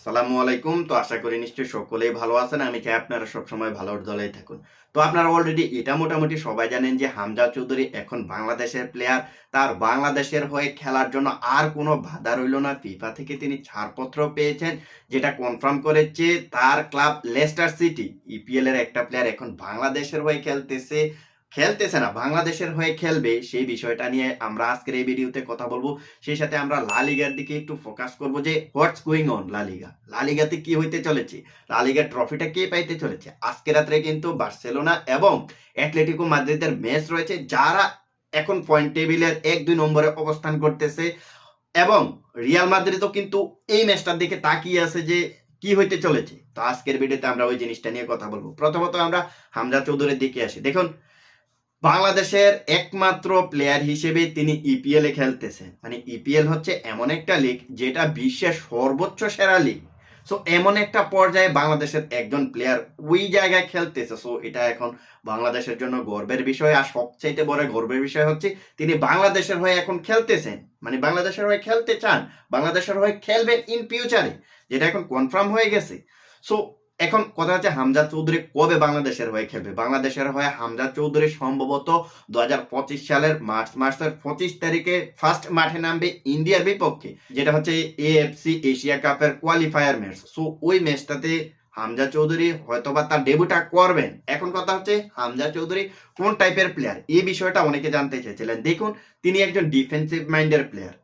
আসসালামু আলাইকুম। তো আশা করি নিশ্চয়ই সকলেই ভালো আছেন। আমি চাই আপনারা সবসময় ভালো দলেই থাকুন। তো আপনারা অলরেডি এটা মোটামুটি সবাই জানেন যে হামজা চৌধুরী এখন বাংলাদেশের প্লেয়ার তার বাংলাদেশের হয়ে খেলার জন্য আর কোনো বাধা রইল না। ফিফা থেকে তিনি ছাড়পত্র পেয়েছেন, যেটা কনফার্ম করেছে তার ক্লাব লেস্টার সিটি ইপিএল এর একটা প্লেয়ার এখন বাংলাদেশের হয়ে খেলতেছে। খেলতেছে না, বাংলাদেশের হয়ে খেলবে সেই বিষয়টা নিয়ে আমরা আজকের এই ভিডিওতে কথা বলব। সেই সাথে আমরা লালিগার দিকে একটু ফোকাস করব যে what's going on La Liga লালিগাতে কি হইতে চলেছে? লালিগার ট্রফিটা কে পাইতে চলেছে? আজকে রাত্রে কিন্তু বার্সেলোনা এবং অ্যাটলেটিকো মাদ্রিদের ম্যাচ রয়েছে, যারা এখন পয়েন্ট টেবিলের এক, দুই নম্বরে অবস্থান করতেছে এবং রিয়াল মাদ্রিদও কিন্তু এই ম্যাচটার দিকে তাকিয়ে আছে যে কি হইতে চলেছে। তো আজকের ভিডিওতে আমরা ওই জিনিসটা নিয়ে কথা বলব। প্রথমত আমরা হামজা চৌধুরীর দিকে আসি। দেখুন বাংলাদেশের একমাত্র প্লেয়ার হিসেবে তিনি ইপিএল এ খেলতেছেন। মানে ইপিএল হচ্ছে এমন একটা লিগ যেটা বিশ্বের সর্বোচ্চ সেরা লিগ সো এমন একটা পর্যায়ে বাংলাদেশের একজন প্লেয়ার ওই জায়গায় খেলতেছে। সো এটা এখন বাংলাদেশের জন্য গর্বের বিষয়। আর সবচাইতে বড় গর্বের বিষয় হচ্ছে, তিনি বাংলাদেশের হয়ে এখন খেলতেছেন। মানে বাংলাদেশের হয়ে খেলতে চান। বাংলাদেশের হয়ে খেলবেন ইন ফিউচারে যেটা এখন কনফার্ম হয়ে গেছে। সো এখন কথা হচ্ছে হামজা চৌধুরী কবে বাংলাদেশের হয়ে খেলবে? বাংলাদেশের হয়ে হামজা চৌধুরী সম্ভবত দু হাজার পঁচিশ সালের মার্চ মাসের পঁচিশ তারিখে ফার্স্ট মাঠে নামবে ইন্ডিয়ার বিপক্ষে, যেটা হচ্ছে এএফসি এশিয়া কাপের কোয়ালিফায়ার ম্যাচ সো ওই ম্যাচটাতে হামজা চৌধুরী হয়তোবা তার ডেবুটা করবেন। এখন কথা হচ্ছে হামজা চৌধুরী কোন টাইপের প্লেয়ার এই বিষয়টা অনেকে জানতে চেয়েছিলেন। দেখুন, তিনি একজন ডিফেন্সিভ মাইন্ডের প্লেয়ার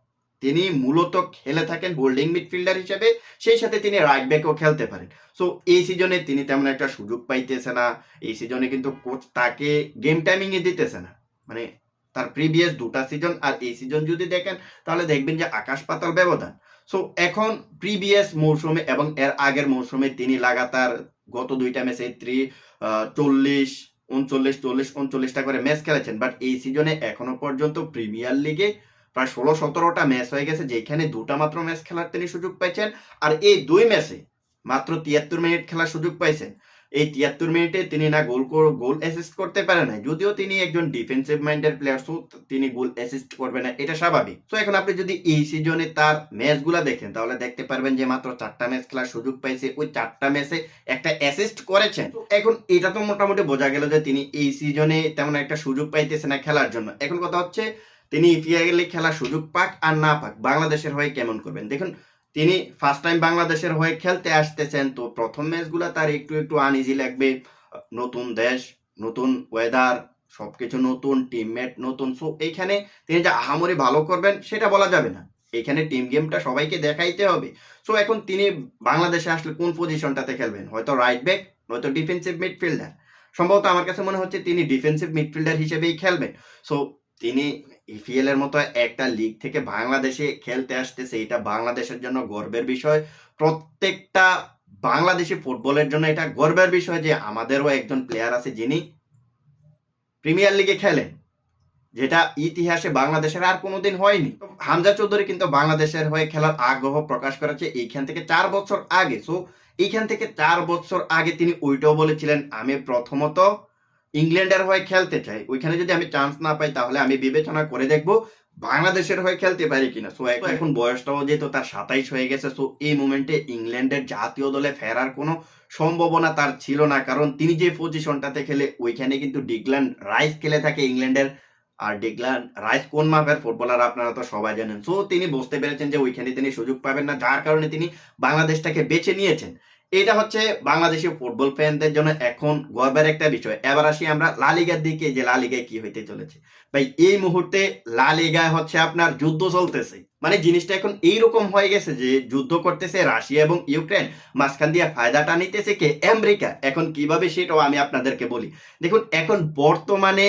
তিনি মূলত খেলে থাকেন হোল্ডিং মিডফিল্ডার হিসেবে, সেই সাথে তিনি রাইট ব্যাকও খেলতে পারেন। সো এই সিজনে তিনি তেমন একটা সুযোগ পাইতেছে না। এই সিজনে কিন্তু কোচ তাকে গেম টাইমিং এ দিতেছে না। মানে তার প্রিভিয়াস দুটা সিজন আর এই সিজন যদি দেখেন, তাহলে দেখবেন যে আকাশ পাতাল ব্যবধান। সো এখন প্রিভিয়াস মৌসুমে এবং এর আগের মৌসুমে তিনি লাগাতার গত দুইটা ম্যাচে ত্রি চল্লিশ, উনচল্লিশ, চল্লিশ, উনচল্লিশটা করে ম্যাচ খেলেছেন। বাট এই সিজনে এখনও পর্যন্ত প্রিমিয়ার লিগে প্রায় ষোলো সতেরোটা ম্যাচ হয়ে গেছে, যেখানে দুটা মাত্র ম্যাচ খেলার তিনি সুযোগ পাইছেন। আর এই দুই ম্যাচে মাত্র তিয়াত্তর মিনিট খেলার সুযোগ পাইছেন। এই তিয়াত্তর মিনিটে তিনি না গোল গোল অ্যাসিস্ট করতে পারে না যদিও তিনি একজন ডিফেন্সিভ মাইন্ডের প্লেয়ার সো তিনি গোল অ্যাসিস্ট করবে না, এটা স্বাভাবিক। তো এখন আপনি যদি এই সিজনে তার ম্যাচগুলো দেখেন, তাহলে দেখতে পারবেন যে মাত্র চারটা ম্যাচ খেলার সুযোগ পাইছে। ওই চারটা ম্যাচে একটা অ্যাসিস্ট করেছেন। এখন এটা তো মোটামুটি বোঝা গেল যে তিনি এই সিজনে তেমন একটা সুযোগ পাইতেছে না খেলার জন্য। এখন কথা হচ্ছে তিনি ইপিএলে খেলার সুযোগ পাক আর না পাক, বাংলাদেশের হয়ে কেমন করবেন? দেখুন, তিনি ফার্স্ট টাইম বাংলাদেশের হয়ে খেলতে আসতেছেন, তো প্রথম ম্যাচগুলো তার একটু একটু আনইজি লাগবে। নতুন দেশ, নতুন ওয়েদার সবকিছু নতুন টিমমেট নতুন সো এইখানে তিনি যে আহামরি ভালো করবেন, সেটা বলা যাবে না। এখানে টিম গেমটা সবাইকে দেখাইতে হবে। সো এখন তিনি বাংলাদেশে আসলে কোন পজিশনটাতে খেলবেন? হয়তো রাইট ব্যাক নয়তো ডিফেন্সিভ মিডফিল্ডার সম্ভবত আমার কাছে মনে হচ্ছে তিনি ডিফেন্সিভ মিডফিল্ডার হিসেবেই খেলবেন। সো তিনি ইপিএল এর মতো একটা লিগ থেকে বাংলাদেশে খেলতে আসতেছে, এটা বাংলাদেশের জন্য গর্বের বিষয়। প্রত্যেকটা বাংলাদেশি ফুটবলের জন্য এটা গর্বের বিষয় যে আমাদেরও একজন প্লেয়ার আছে যিনি প্রিমিয়ার লিগে খেলেন, যেটা ইতিহাসে বাংলাদেশের আর কোনোদিন হয়নি। হামজা চৌধুরী কিন্তু বাংলাদেশের হয়ে খেলার আগ্রহ প্রকাশ করেছে এইখান থেকে চার বছর আগে। সো এইখান থেকে চার বছর আগে তিনি ওইটাও বলেছিলেন, আমি প্রথমত ইংল্যান্ডের হয়ে খেলতে চাই। ওইখানে যদি আমি চান্স না পাই তাহলে আমি বিবেচনা করে দেখব বাংলাদেশের হয়ে খেলতে পারি কিনা। সো এখন বয়সটাও যেহেতু তার সাতাইশ হয়ে গেছে সো এই মুমেন্টে ইংল্যান্ডের জাতীয় দলে ফেরার কোনো সম্ভাবনা তার ছিল না। কারণ তিনি যে পজিশনটাতে খেলে ওইখানে কিন্তু ডিগল্যান রাইস খেলে থাকে ইংল্যান্ডের আর ডিগলান রাইস কোন মাপের ফুটবলার আপনারা তো সবাই জানেন। সো তিনি বুঝতে পেরেছেন যে ওইখানে তিনি সুযোগ পাবেন না। যার কারণে তিনি বাংলাদেশটাকে বেছে নিয়েছেন। এটা হচ্ছে বাংলাদেশি ফুটবল ফ্যানদের জন্য এখন গর্বের একটা বিষয়। এবার আসি আমরা লালিগার দিকে, যে লালিগায় কি হইতে চলেছে। ভাই, এই মুহূর্তে লালিগায় হচ্ছে আপনার যুদ্ধ চলতেছে। মানে জিনিসটা এখন এইরকম হয়ে গেছে যে যুদ্ধ করতেছে রাশিয়া এবং ইউক্রেন। মাঝখান দিয়ে ফায়দাটা নিতেছে কে? আমেরিকা। এখন কীভাবে সেটাও আমি আপনাদেরকে বলি। দেখুন, এখন বর্তমানে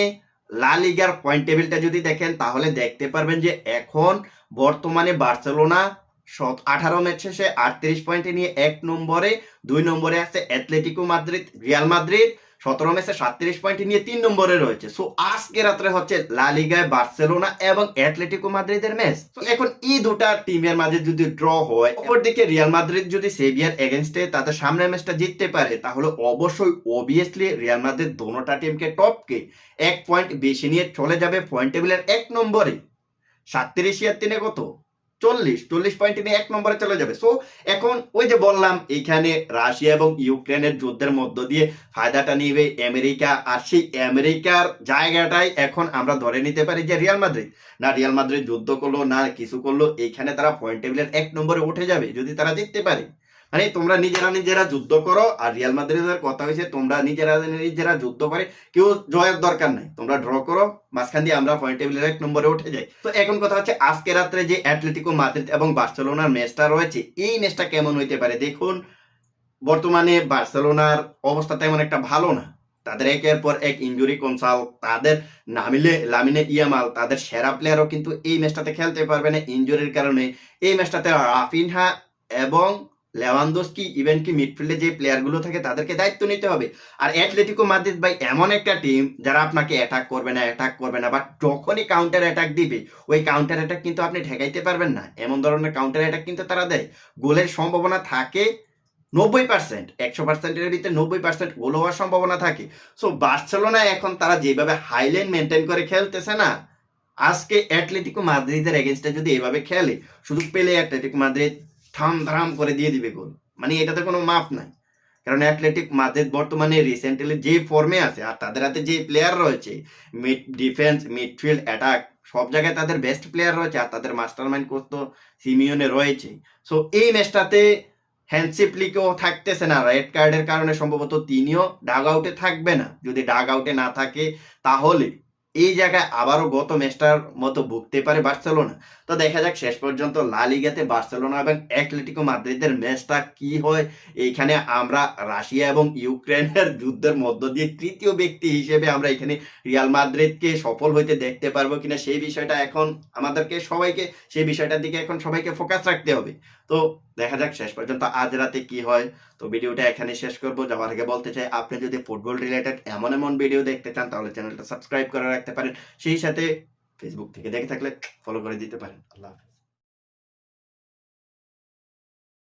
লালিগার পয়েন্ট টেবিলটা যদি দেখেন, তাহলে দেখতে পারবেন যে এখন বর্তমানে বার্সেলোনা আঠারো ম্যাচ শেষে আটত্রিশ পয়েন্টে নিয়ে এক নম্বরে, দুই নম্বরে আছে অ্যাথলেটিকো মাদ্রিদ রিয়াল মাদ্রিদ সতেরো ম্যাচে সাতত্রিশ পয়েন্ট নিয়ে তিন নম্বরে রয়েছে। সো আজকে রাত্রে হচ্ছে লালিগায় বার্সেলোনা এবং অ্যাথলেটিকো মাদ্রিদের ম্যাচ তো এখন এই দুটা টিমের মাঝে যদি ড্র হয়, অপরদিকে রিয়াল মাদ্রিদ যদি সেভিয়ার এগেনস্টে তাদের সামনের ম্যাচটা জিততে পারে, তাহলে অবশ্যই অবভিয়াসলি রিয়াল মাদ্রিদ দোনোটা টিমকে টপকে এক পয়েন্ট বেশি নিয়ে চলে যাবে পয়েন্ট টেবিলের এক নম্বরে। সাতত্রিশ ইয়ার তিনে কত? চল্লিশ চল্লিশ পয়েন্ট নিয়ে এক নম্বরে চলে যাবে। সো এখন ওই যে বললাম, এখানে রাশিয়া এবং ইউক্রেনের যুদ্ধের মধ্য দিয়ে ফায়দাটা নিবে আমেরিকা। আর সেই আমেরিকার জায়গাটাই এখন আমরা ধরে নিতে পারি যে রিয়াল মাদ্রিদ। না রিয়াল মাদ্রিদ যুদ্ধ করল, না কিছু করল, এখানে তারা পয়েন্ট টেবিলের এক নম্বরে উঠে যাবে, যদি তারা জিততে পারে। মানে তোমরা নিজেরা নিজেরা যুদ্ধ করো, আর রিয়াল মাদ্রিদের কথা হয়েছে তোমরা নিজেরা নিজেরা যুদ্ধ করে, কেউ জয়ের দরকার নাই। তোমরা ড্র করো, মাঝখান দিয়ে আমরা পয়েন্ট টেবিলের এক নম্বরে উঠে যাই। তো এখন কথা হচ্ছে, আজকে রাত্রে যে অ্যাটলেটিকো মাদ্রিদ এবং বার্সেলোনার ম্যাচটা রয়েছে, এই ম্যাচটা কেমন হইতে পারে? দেখুন, বর্তমানে বার্সেলোনার অবস্থা তেমন একটা ভালো না। তাদের একের পর এক ইঞ্জুরি কনসাল, তাদের নামিলে লামিনে ইয়ামাল, তাদের সেরা প্লেয়ারও কিন্তু এই ম্যাচটাতে খেলতে পারবে না। ইঞ্জুরির কারণে এই ম্যাচটাতে রাফিনহা এবং লেভানদোস্কি ইভেন কি মিডফিল্ডে যে প্লেয়ারগুলো থাকে তাদেরকে দায়িত্ব নিতে হবে। আর অ্যাটলেটিকো মাদ্রিদ ভাই, এমন একটা টিম যারা আপনাকে অ্যাটাক করবে না অ্যাটাক করবে না বাট যখনই কাউন্টার অ্যাটাক দিবে, ওই কাউন্টার অ্যাটাক কিন্তু আপনি ঠেকাইতে পারবেন না। এমন ধরনের কাউন্টার অ্যাটাক কিন্তু তারা দেয়। গোলের সম্ভাবনা থাকে নব্বই পার্সেন্ট একশো পার্সেন্টের ভিতরে নব্বই পার্সেন্ট গোল হওয়ার সম্ভাবনা থাকে। সো বার্সেলোনা এখন তারা যেভাবে হাইলাইন মেনটেন করে খেলতেছে না, আজকে অ্যাটলেটিকো মাদ্রিদের এগেনস্টে যদি এভাবে খেলে শুধু পেলে অ্যাটলেটিকো মাদ্রিদ থাম ধারাম করে দিয়ে দিবে গোল মানে এটাতে কোনো মাপ নাই। কারণ অ্যাটলেটিক মাদ্রিদ বর্তমানে রিসেন্টলি যে ফর্মে আছে, আর তাদের হাতে যে প্লেয়ার রয়েছে মিড ডিফেন্স মিডফিল্ড অ্যাটাক সব জায়গায় তাদের বেস্ট প্লেয়ার রয়েছে, আর তাদের মাস্টার মাইন্ড কোচ তো সিমিওনে রয়েছে। সো এই ম্যাচটাতে হ্যান্ডসিপলিকেও থাকতেছে না। রেড কার্ডের কারণে সম্ভবত তিনিও ডাগ আউটে থাকবে না। যদি ডাগ আউটে না থাকে, তাহলে এই জায়গায় আবারও গত ম্যাচটার মতো ভুগতে পারে বার্সেলোনা। তো দেখা যাক, শেষ পর্যন্ত লা লিগাতে বার্সেলোনা এবং অ্যাটলেটিকো মাদ্রিদের ম্যাচটা কি হয়? এইখানে আমরা রাশিয়া এবং ইউক্রেনের যুদ্ধের মধ্য দিয়ে তৃতীয় ব্যক্তি হিসেবে আমরা এখানে রিয়াল মাদ্রিদকে সফল হইতে দেখতে পারব কিনা সেই বিষয়টা এখন আমাদেরকে সবাইকে, সেই বিষয়টার দিকে এখন সবাইকে ফোকাস রাখতে হবে। তো দেখা যাক শেষ পর্যন্ত আজ রাতে কি হয়। তো ভিডিওটা এখানে শেষ করব। যাওয়ার আগে বলতে চাই, আপনি যদি ফুটবল রিলেটেড এমন এমন ভিডিও দেখতে চান, তাহলে চ্যানেলটা সাবস্ক্রাইব করে রাখতে পারেন। সেই সাথে ফেসবুক থেকে দেখে থাকলে ফলো করে দিতে পারেন। আল্লাহ